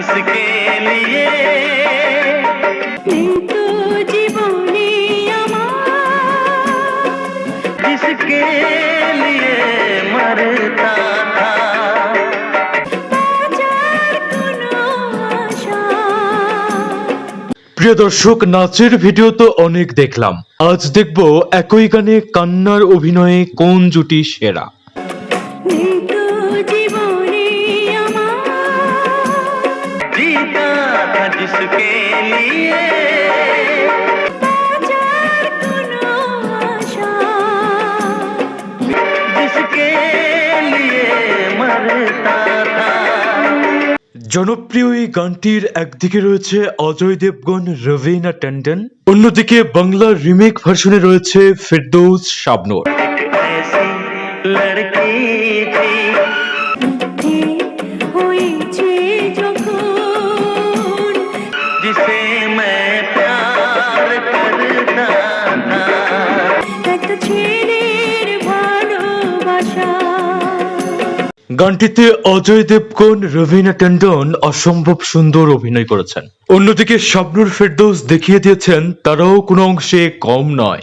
जिसके लिए কিন্তু জীবনে আমার जिसके लिए मरता था বাঁচার কোনো আশা প্রিয় দর্শক নাচের ভিডিও তো অনেক দেখলাম আজ দেখব একই গানে কান্নার অভিনয়ে কোন জুটি সেরা था जिसके लिए বাঁচার কোনো আশা जिसके लिए मरता था জনপ্রিয় এই গানটির একদিকে রয়েছে অজয় দেবগন রবিনা ট্যান্ডন অন্যদিকে বাংলা রিমেক ভার্সনে রয়েছে ফেরদৌস শাবনূর গানটিতে অজয় দেবগন, রবিনা ট্যান্ডন অসম্ভব সুন্দর অভিনয় করেছেন। অন্যদিকে স্বপ্নুর ফেরদৌস দেখিয়ে দিয়েছেন, তারাও কোনো অংশে কম নয়।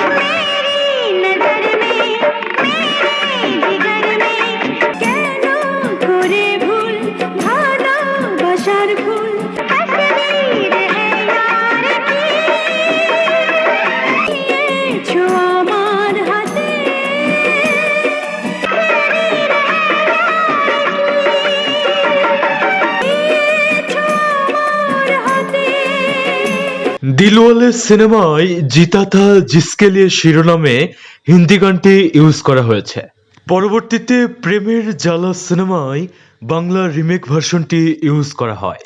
দিলওয়ালের সিনেমায় জিতা থা জিসকে লিয়ে শিরোনামে হিন্দি গানটি ইউজ করা হয়েছে। পরবর্তীতে প্রেমের জ্বালা সিনেমায় বাংলা রিমেক ভার্সনটি ইউজ করা হয়।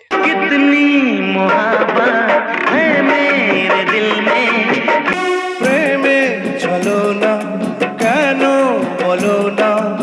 প্রেমে চলো না কেন বলো না?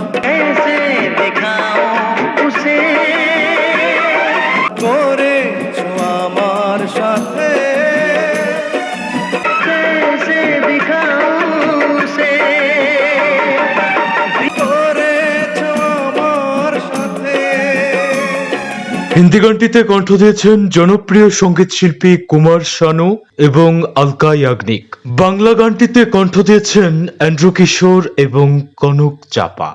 হিন্দি গানটিতে কণ্ঠ দিয়েছেন জনপ্রিয় সংগীত শিল্পী কুমার শানু এবং আলকা ইয়াগনিক। বাংলা গানটিতে কণ্ঠ দিয়েছেন অ্যান্ড্রু কিশোর এবং কনক চাপা।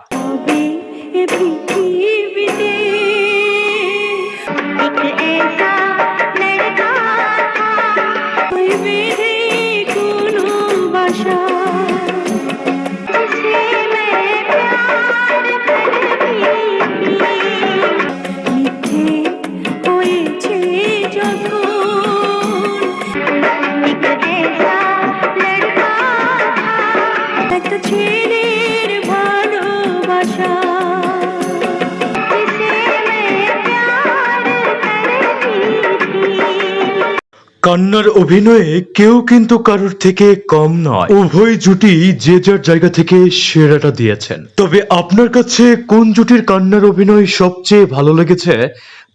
কান্নার অভিনয়ে কেউ কিন্তু কারোর থেকে কম নয়। উভয় জুটি যে যার জায়গা থেকে সেরাটা দিয়েছেন। তবে আপনার কাছে কোন জুটির কান্নার অভিনয় সবচেয়ে ভালো লেগেছে,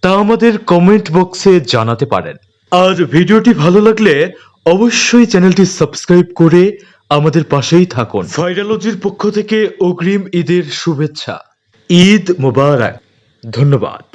তা আমাদের কমেন্ট বক্সে জানাতে পারেন। আর ভিডিওটি ভালো লাগলে অবশ্যই চ্যানেলটি সাবস্ক্রাইব করে আমাদের পাশেই থাকুন। ভাইরালজির পক্ষ থেকে অগ্রিম ঈদের শুভেচ্ছা। ঈদ মোবারক। ধন্যবাদ।